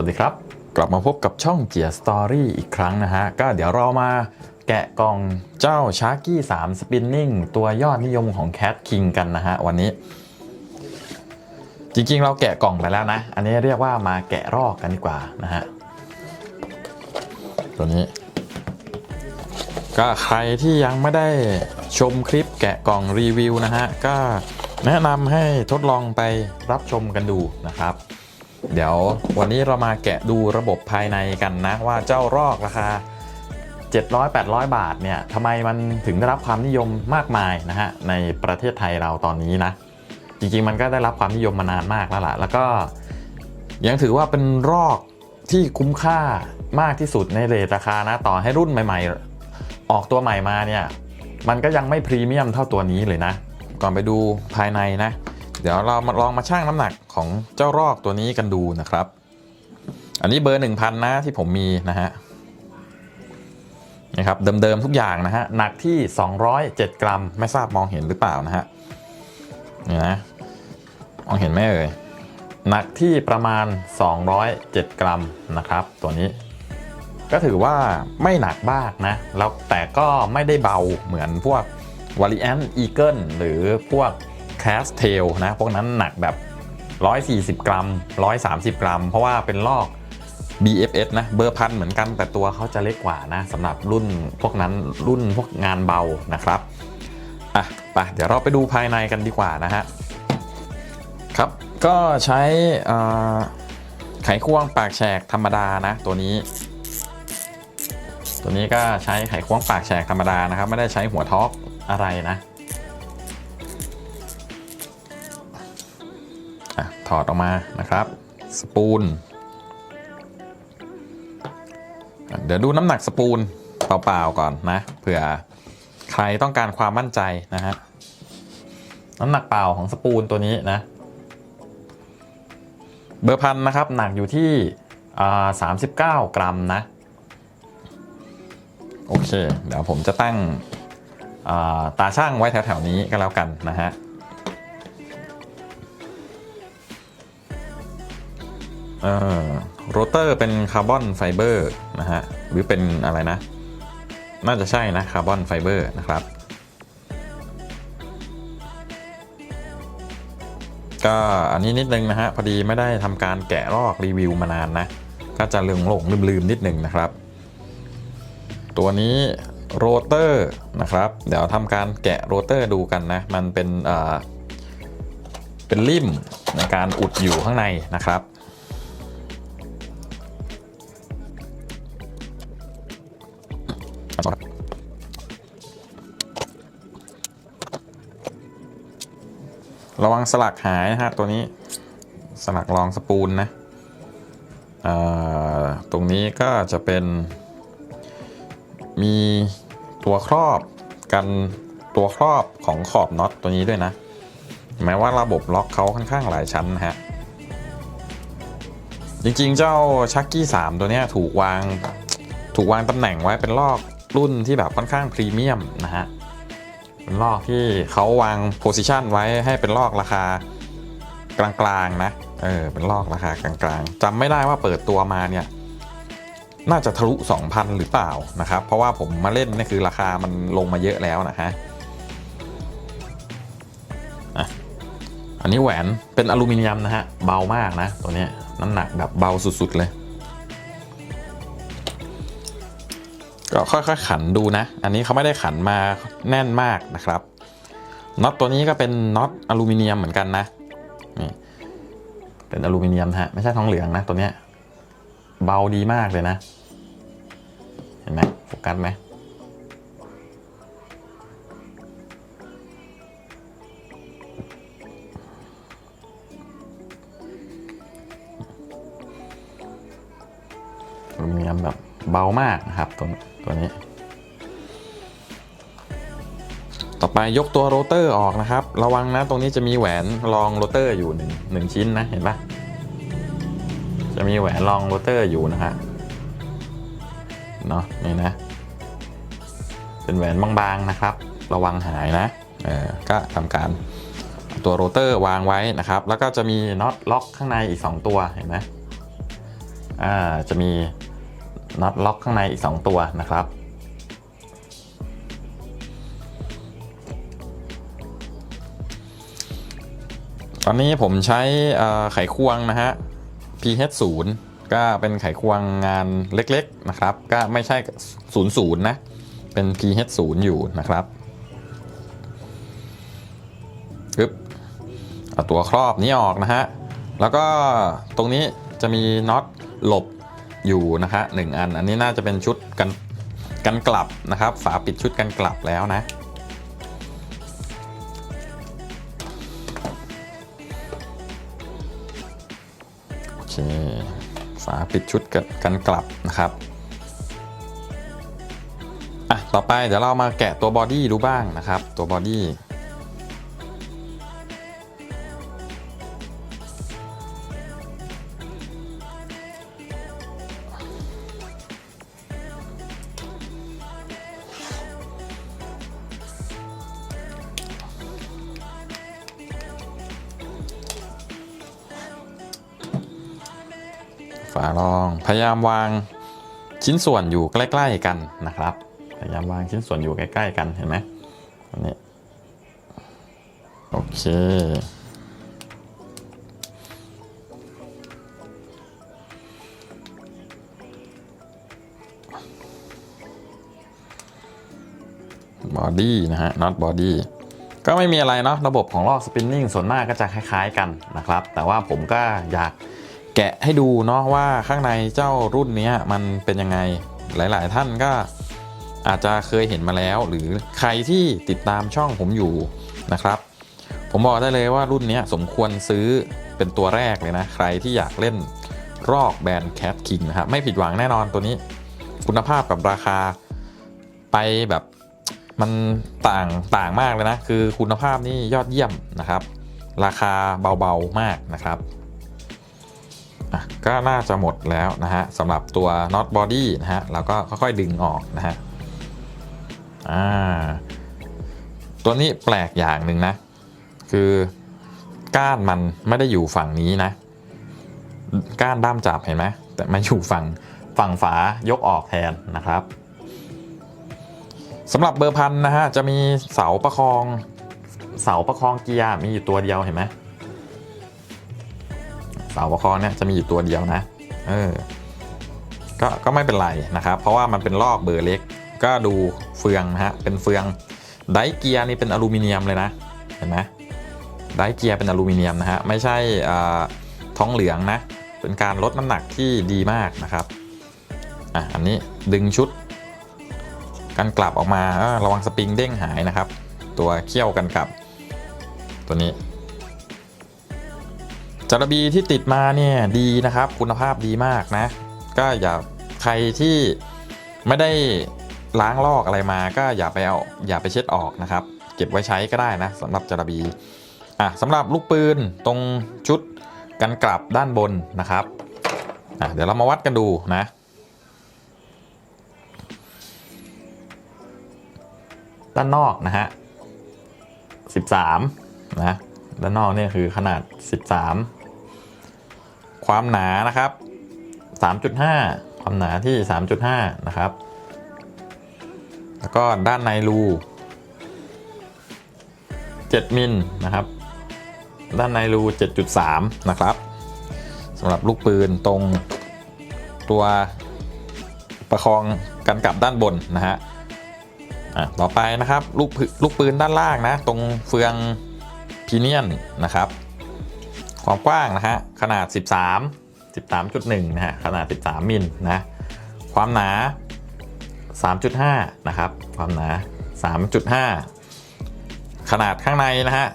สวัสดีครับ กลับมาพบกับช่องเจียสตอรี่อีกครั้งนะฮะ ก็เดี๋ยวเรามาแกะกล่องเจ้าชาร์กี้3 Spinning ตัวยอดนิยมของ Cat King กันนะฮะ วันนี้ จริงๆเราแกะกล่องไปแล้วนะ อันนี้เรียกว่ามาแกะรอกกันดีกว่านะฮะ ตัวนี้ ก็ใครที่ยังไม่ได้ชมคลิปแกะกล่องรีวิวนะฮะ ก็แนะนำให้ทดลองไปรับชมกันดูนะครับ เดี๋ยววันนี้เรามาแกะดูระบบภายในกันนะ ว่าเจ้ารอกราคา 700-800 บาทเนี่ยทำไมมันถึงได้รับความนิยมมากมายนะฮะในประเทศไทยเราตอนนี้นะ จริงๆมันก็ได้รับความนิยมมานานมากแล้วล่ะ แล้วก็ยังถือว่าเป็นรอกที่คุ้มค่ามากที่สุดในเรทราคานะต่อให้รุ่นใหม่ ๆ ออกตัวใหม่มาเนี่ยมันก็ยังไม่พรีเมียมเท่าตัวนี้เลยนะ ก่อนไปดูภายในนะ เดี๋ยวเรามาลองมาชั่งน้ำหนักของเจ้ารอกตัวนี้กันดูนะครับ อันนี้เบอร์1000นะที่ผมมีนะฮะนี่ครับเดิมๆทุกอย่างนะฮะหนักที่ 207 กรัม ไม่ทราบมองเห็นหรือเปล่านะฮะนี่นะมองเห็นไหมเอ่ยหนักที่ประมาณ 207 กรัมนะครับ ตัวนี้ ก็ถือว่าไม่หนักมากนะแล้วแต่ก็ไม่ได้เบาเหมือนพวก v a l i a n t Eagle หรือพวก c a s t a i l นะพวกนั้นหนักแบบ 140 กรัม 130 กรัม เพราะว่าเป็นลอก BFS นะเบอร์พันเหมือนกันแต่ตัวเขาจะเล็กกว่านะสำหรับรุ่นพวกนั้นรุ่นพวกงานเบานะครับอะไปเดี๋ยวเราไปดูภายในกันดีกว่านะฮะครับก็ใช้ไขควงปากแฉกธรรมดานะตัวนี้ ตัวนี้ก็ใช้ไขควงปากแฉกธรรมดานะครับ ไม่ได้ใช้หัวท็อกอะไรนะ ถอดออกมานะครับ สปูล เดี๋ยวดูน้ำหนักสปูลเปล่าๆก่อนนะเผื่อใครต้องการความมั่นใจนะฮะน้ำหนักเปล่าของสปูลตัวนี้นะ เบอร์พันนะครับหนักอยู่ที่อ่า39กรัมนะ โอเค เดี๋ยวผมจะตั้งอ่าตาช่างไว้แถวๆนี้ก็แล้วกันนะฮะ โรเตอร์เป็นคาร์บอนไฟเบอร์นะฮะ หรือเป็นอะไรนะ น่าจะใช่นะคาร์บอนไฟเบอร์นะครับ ก็อันนี้นิดนึงนะฮะ พอดีไม่ได้ทำการแกะลอกรีวิวมานานนะ ก็จะลืมหลงลืมๆนิดนึงนะครับ ตัวนี้โรเตอร์นะครับ เดี๋ยวทำการแกะโรเตอร์ดูกันนะ มันเป็นเอ่อเป็นริมในการอุดอยู่ข้างในนะครับ ระวังสลักหายนะฮะตัวนี้สลักรองสปูลนะตรงนี้ก็จะเป็น มีตัวครอบกันตัวครอบของขอบน็อตตัวนี้ด้วยนะแม้ว่าระบบล็อกเขาค่อนข้างหลายชั้นนะฮะจริงๆ เจ้าชักกี้ 3 ตัวนี้ถูกวางถูกวางตำแหน่งไว้เป็นลอกรุ่นที่แบบค่อนข้างพรีเมียมนะฮะ เป็นลอกที่เขาวางโพซิชันไว้ให้เป็นลอกราคากลางๆนะ เออ เป็นลอกราคากลางๆจำไม่ได้ว่าเปิดตัวมาเนี่ย น่าจะทะลุ 2,000 หรือเปล่านะครับ เพราะว่าผมมาเล่นนี่คือราคามันลงมาเยอะแล้วนะฮะอันนี้แหวนเป็นอลูมิเนียมนะฮะ เบามากนะ ตัวนี้น้ำหนักแบบเบาสุดๆเลย ก็ค่อยๆขันดูนะ อันนี้เขาไม่ได้ขันมาแน่นมากนะครับน็อตตัวนี้ก็เป็นน็อตอลูมิเนียมเหมือนกันนะนี่เป็นอลูมิเนียมฮะไม่ใช่ทองเหลืองนะตัวเนี้ยเบาดีมากเลยนะ เห็นไหมโฟกัสไหมอลูมิเนียมแบบเบามากนะครับตัวนี้ ตัวนี้ ต่อไปยกตัวโรเตอร์ออกนะครับ ระวังนะตรงนี้จะมีแหวนรองโรเตอร์อยู่หนึ่งหนึ่งชิ้นนะเห็นปะจะมีแหวนรองโรเตอร์อยู่นะฮะเนาะนี่นะ เป็นแหวนบางๆนะครับ ระวังหายนะเออก็ทำการตัวโรเตอร์วางไว้นะครับ แล้วก็จะมีน็อตล็อกข้างในอีก 2 ตัวเห็นไหมอ่าจะมี น็อตล็อกข้างในอีก 2 ตัวนะครับ ตอนนี้ผมใช้ไขควงนะฮะ PH 0 ก็เป็นไขควงงานเล็กๆนะครับ ก็ไม่ใช่ 00 นะ เป็น PH 0 อยู่นะครับปึ๊บเอาตัวครอบนี้ออกนะฮะ แล้วก็ตรงนี้จะมีน็อตหลบ อยู่นะฮะหนึ่งอัน อันนี้น่าจะเป็นชุดกันกันกลับนะครับ ฝาปิดชุดกันกลับแล้วนะ โอเค ฝาปิดชุดกันกันกลับนะครับอะต่อไปเดี๋ยวเรามาแกะตัวบอดี้ดูบ้างนะครับ ตัวบอดี้ ฝารอง พยายามวางชิ้นส่วนอยู่ใกล้ ๆ กันนะครับ พยายามวางชิ้นส่วนอยู่ใกล้ ๆ กันเห็นไหมอันนี้โอเค บอดี้นะฮะ not body ก็ไม่มีอะไรเนาะระบบของลอกสปินนิ่งส่วนมากก็จะคล้าย ๆ กันนะครับ แต่ว่าผมก็อยาก แกะให้ดูเนาะว่าข้างในเจ้ารุ่นนี้มันเป็นยังไงหลาย ๆ ท่านก็อาจจะเคยเห็นมาแล้ว หรือใครที่ติดตามช่องผมอยู่นะครับ ผมบอกได้เลยว่ารุ่นนี้สมควรซื้อเป็นตัวแรกเลยนะ ใครที่อยากเล่นรอกแบรนด์ Cat King นะครับไม่ผิดหวังแน่นอนตัวนี้ คุณภาพกับราคาไปแบบมันต่างต่างมากเลยนะ คือคุณภาพนี่ยอดเยี่ยมนะครับ ราคาเบาๆมากนะครับ ก็น่าจะหมดแล้วนะฮะสำหรับตัว not body นะฮะแล้วก็ค่อยๆดึงออกนะฮะอ่าตัวนี้แปลกอย่างหนึ่งนะ คือก้านมันไม่ได้อยู่ฝั่งนี้นะ ก้านด้ามจับเห็นไหมแต่มาอยู่ฝั่งฝั่งฝายกออกแทนนะครับสำหรับเบอร์พันนะฮะจะมีเสาประคองเสาประคองเกียร์มีอยู่ตัวเดียวเห็นไหม เสาประคองเนี่ยจะมีอยู่ตัวเดียวนะเออก็ก็ไม่เป็นไรนะครับ เพราะว่ามันเป็นลอกเบอร์เล็ก ก็ดูเฟืองนะฮะเป็นเฟืองไดเกียร์นี่เป็นอลูมิเนียมเลยนะเห็นไหมไดเกียร์เป็นอลูมิเนียมนะฮะไม่ใช่ท้องเหลืองนะเป็นการลดน้ำหนักที่ดีมากนะครับอะอันนี้ดึงชุดกันกลับออกมาระวังสปริงเด้งหายนะครับ ตัวเขี้ยวกันกลับ ตัวนี้ จารบีที่ติดมาเนี่ยดีนะครับ คุณภาพดีมากนะ ก็อย่าใครที่ไม่ได้ล้างลอกอะไรมาก็อย่าไปเอาอย่าไปเช็ดออกนะครับ เก็บไว้ใช้ก็ได้นะสำหรับจารบีอะสำหรับลูกปืนตรงชุดกันกลับด้านบนนะครับอะเดี๋ยวเรามาวัดกันดูนะด้านนอกนะฮะ 13 นะ ด้านนอกเนี่ยคือขนาด 13 ความหนานะครับ 3.5 ความหนาที่ 3.5 นะครับ แล้วก็ด้านในรู7มิลนะครับ ด้านในรู 7.3 นะครับสำหรับลูกปืนตรงตัวประคองกันกลับด้านบนนะฮะอะต่อไปนะครับลูกปืลูกปืนด้านล่างนะ ตรงเฟืองพีเนียนนะครับ ความกว้างนะฮะขนาด 13 13.1นะฮะขนาด 13 มิลนะความหนา 3.5 นะครับ ความหนา 3.5 ขนาดข้างในนะฮะ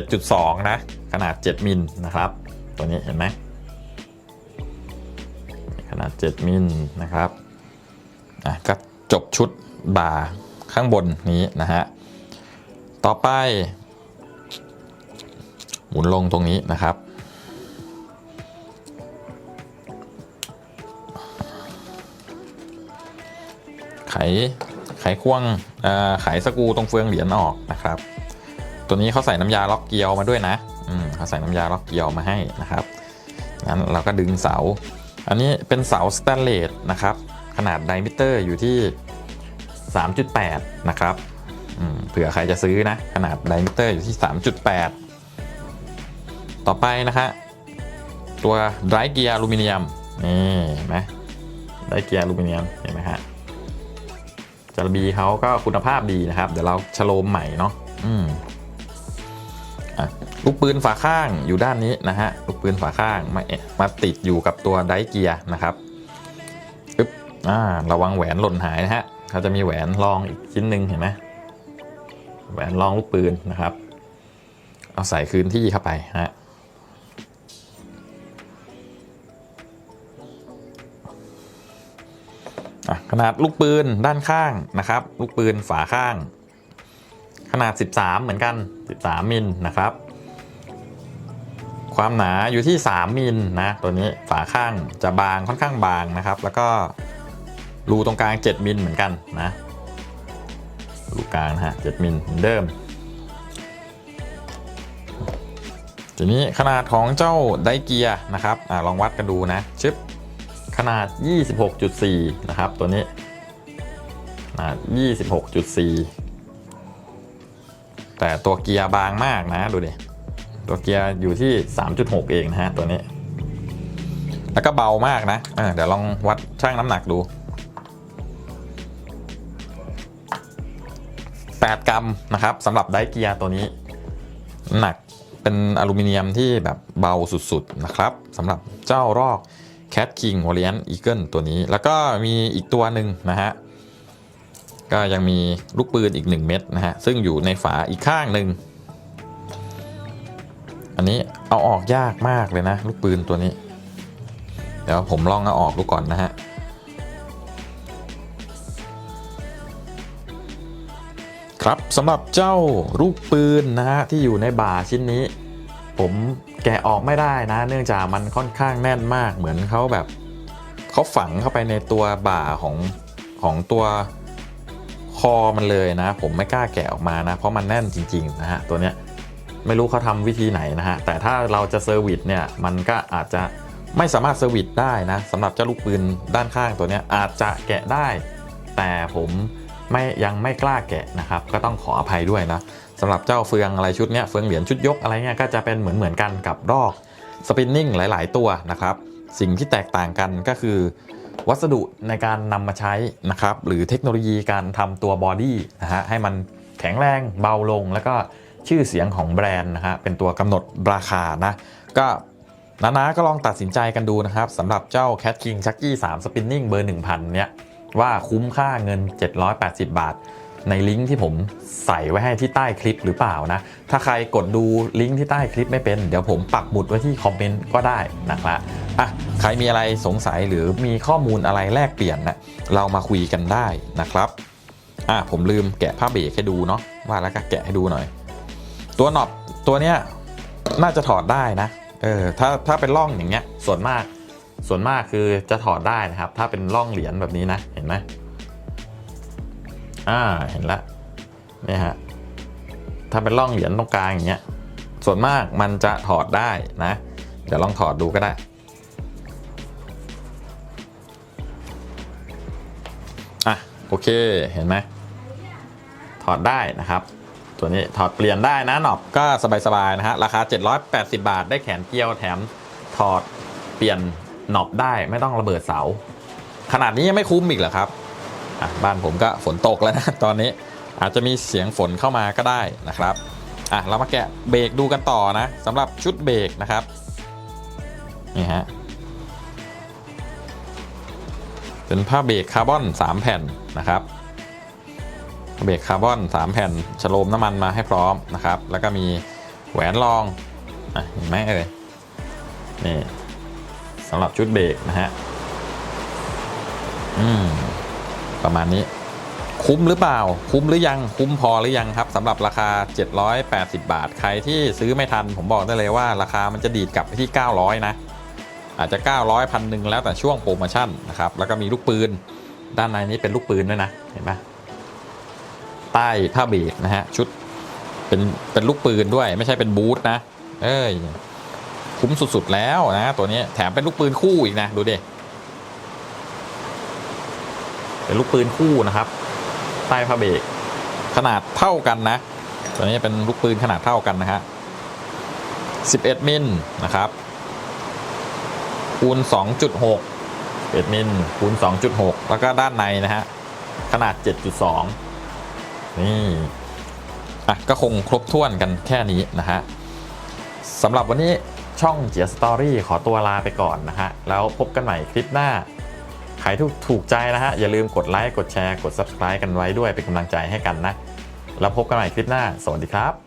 7.2 นะ ขนาด 7 มิลนะครับ ตัวนี้เห็นไหมขนาด 7 มิลนะครับอะก็จบชุดบ่าข้างบนนี้นะฮะ ต่อไป มุนลงตรงนี้นะครับ ไข ไขควงเอ่อไขสกูตรงเฟืองเหรียญออกนะครับ ตัวนี้เขาใส่น้ำยาล็อกเกียวมาด้วยนะอืมเขาใส่น้ำยาล็อกเกียวมาให้นะครับ งั้นเราก็ดึงเสา อันนี้เป็นเสาสแตนเลสนะครับ ขนาดไดมิเตอร์อยู่ที่ 3.8 นะครับเผื่อใครจะซื้อนะ ขนาดไดมิเตอร์อยู่ที่ 3.8 ต่อไปนะฮะตัวไดร์เกียร์อลูมิเนียมนี่เห็นไหมไดร์เกียร์อลูมิเนียมเห็นไหมฮะจารบีเขาก็คุณภาพดีนะครับ เดี๋ยวเราชโลมใหม่เนาะอืมอะลูกปืนฝาข้างอยู่ด้านนี้นะฮะลูกปืนฝาข้างมาเอะมาติดอยู่กับตัวไดรเกียร์นะครับปึ๊บอ่าระวังแหวนหล่นหายนะฮะเขาจะมีแหวนรองอีกชิ้นหนึ่งเห็นไหมแหวนรองลูกปืนนะครับ เอาใส่คืนที่เข้าไปฮะ ขนาดลูกปืนด้านข้างนะครับ ลูกปืนฝาข้าง ขนาด 13 เหมือนกัน 13 มิลนะครับ ความหนาอยู่ที่ 3 มิลนะตัวนี้ฝาข้างจะบางค่อนข้างบางนะครับ แล้วก็รูตรงกลาง 7 มิลเหมือนกันนะรูกลางนะฮะ7มิลเหมือนเดิมทีนี้ขนาดของเจ้าไดเกียนะครับอลองวัดกันดูนะชึบ ขนาด 26.4 นะครับ ตัวนี้ ขนาด 26.4 แต่ตัวเกียร์บางมากนะ ดูดิ ตัวเกียร์อยู่ที่ 3.6 เองนะฮะ ตัวนี้ แล้วก็เบามากนะะเดี๋ยวลองวัดช่างน้ำหนักดู 8 กรัมนะครับสำหรับไดเกียร์ตัวนี้ หนักเป็นอลูมิเนียมที่แบบเบาสุดๆนะครับสำหรับเจ้ารอก Cat King Orient Eagle ตัวนี้ แล้วก็มีอีกตัวหนึ่งนะฮะ ก็ยังมีลูกปืนอีก 1 เม็ดนะฮะ ซึ่งอยู่ในฝาอีกข้างหนึ่ง อันนี้เอาออกยากมากเลยนะ ลูกปืนตัวนี้ เดี๋ยวผมลองเอาออกดูก่อนนะฮะครับสำหรับเจ้าลูกปืนนะฮะที่อยู่ในบ่าชิ้นนี้ ผมแกะออกไม่ได้นะ เนื่องจากมันค่อนข้างแน่นมากเหมือนเขาแบบเขาฝังเข้าไปในตัวบ่าของของตัวคอมันเลยนะ ผมไม่กล้าแกะออกมานะ เพราะมันแน่นจริงๆนะฮะตัวเนี้ยไม่รู้เขาทำวิธีไหนนะฮะแต่ถ้าเราจะเซอร์วิสเนี่ยมันก็อาจจะไม่สามารถเซอร์วิสได้นะสำหรับเจ้าลูกปืนด้านข้างตัวเนี้ยอาจจะแกะได้ แต่ผมไม่ยังไม่กล้าแกะนะครับ ก็ต้องขออภัยด้วยนะ สำหรับเจ้าเฟืองอะไรชุดเนี้ยเฟืองเหรียญชุดยกอะไรเงี้ยก็จะเป็นเหมือนเหมือนกันกับรอกสปินนิ่งหลาย ๆ ตัวนะครับ สิ่งที่แตกต่างกันก็คือ วัสดุในการนำมาใช้นะครับ หรือเทคโนโลยีการทำตัวบอดี้นะฮะให้มันแข็งแรงเบาลง แล้วก็ชื่อเสียงของแบรนด์นะฮะเป็นตัวกำหนดราคานะก็นาๆก็ลองตัดสินใจกันดูนะครับสำหรับเจ้า Cat King Chucky 3 Spinning เบอร์ 1000 เนี้ยว่าคุ้มค่าเงิน 780 บาท ในลิงก์ที่ผมใส่ไว้ให้ที่ใต้คลิปหรือเปล่านะ ถ้าใครกดดูลิงก์ที่ใต้คลิปไม่เป็น เดี๋ยวผมปักหมุดไว้ที่คอมเมนต์ก็ได้นะครับอะใครมีอะไรสงสัยหรือมีข้อมูลอะไรแลกเปลี่ยนนะเรามาคุยกันได้นะครับอะผมลืมแกะผ้าเบรกให้ดูเนาะว่าแล้วก็แกะให้ดูหน่อย ตัวหน็อตตัวเนี้ยน่าจะถอดได้นะเออถ้าถ้าเป็นร่องอย่างเงี้ยส่วนมากส่วนมากคือจะถอดได้นะครับ ถ้าเป็นร่องเหรียญแบบนี้นะเห็นไหม อ่าเห็นแล้วเนี่ยฮะถ้าเป็นร่องเหรียญตรงกลางอย่างเงี้ยส่วนมากมันจะถอดได้นะ เดี๋ยวลองถอดดูก็ได้ อะโอเคเห็นไหมถอดได้นะครับ ตัวนี้ถอดเปลี่ยนได้นะหนอบก็สบายๆนะฮะราคา 780 บาทได้แขนเกลียวแถมถอดเปลี่ยนหนอบได้ไม่ต้องระเบิดเสา ขนาดนี้ยังไม่คุ้มอีกเหรอครับ บ้านผมก็ฝนตกแล้วนะตอนนี้อาจจะมีเสียงฝนเข้ามาก็ได้นะครับอะเรามาแกะเบรกดูกันต่อนะสำหรับชุดเบรกนะครับนี่ฮะเป็นผ้าเบรกคาร์บอน 3 แผ่นนะครับเบรกคาร์บอน 3 แผ่นฉโลมน้ำมันมาให้พร้อมนะครับ แล้วก็มีแหวนรองอเห็นไหมเอ่ยนี่สำหรับชุดเบรกนะฮะอืม ประมาณนี้ คุ้มหรือเปล่า คุ้มหรือยัง คุ้มพอหรือยังครับสำหรับราคา 780 บาท ใครที่ซื้อไม่ทัน ผมบอกได้เลยว่าราคามันจะดีดกลับไปที่ 900 นะ อาจจะ 900พันหนึ่งแล้วแต่ช่วงโปรโมชั่นนะครับ แล้วก็มีลูกปืน ด้านในนี้เป็นลูกปืนด้วยนะ เห็นไหมใต้ผ้าเบรกนะฮะ ชุดเป็นเป็นลูกปืนด้วย ไม่ใช่เป็นบูทนะ เอ้ยคุ้มสุดๆแล้วนะ ตัวนี้แถมเป็นลูกปืนคู่อีกนะ ดูดิ เป็นลูกปืนคู่นะครับใต้ผ้าเบรกขนาดเท่ากันนะตัวนี้เป็นลูกปืนขนาดเท่ากันนะฮะ11 มิลนะครับคูณ 2.6 11มิลคูณ 2.6 แล้วก็ด้านในนะฮะขนาด 7.2 นี่อะก็คงครบถ้วนกันแค่นี้นะฮะสำหรับวันนี้ช่องเจียสตอรี่ขอตัวลาไปก่อนนะฮะ แล้วพบกันใหม่คลิปหน้า รถูกถูกใจนะฮะ อย่าลืมกดไลค์ กดแชร์ กด Subscribe กันไว้ด้วยเป็นกำลังใจให้กันนะ แล้วพบกันใหม่คลิปหน้า สวัสดีครับ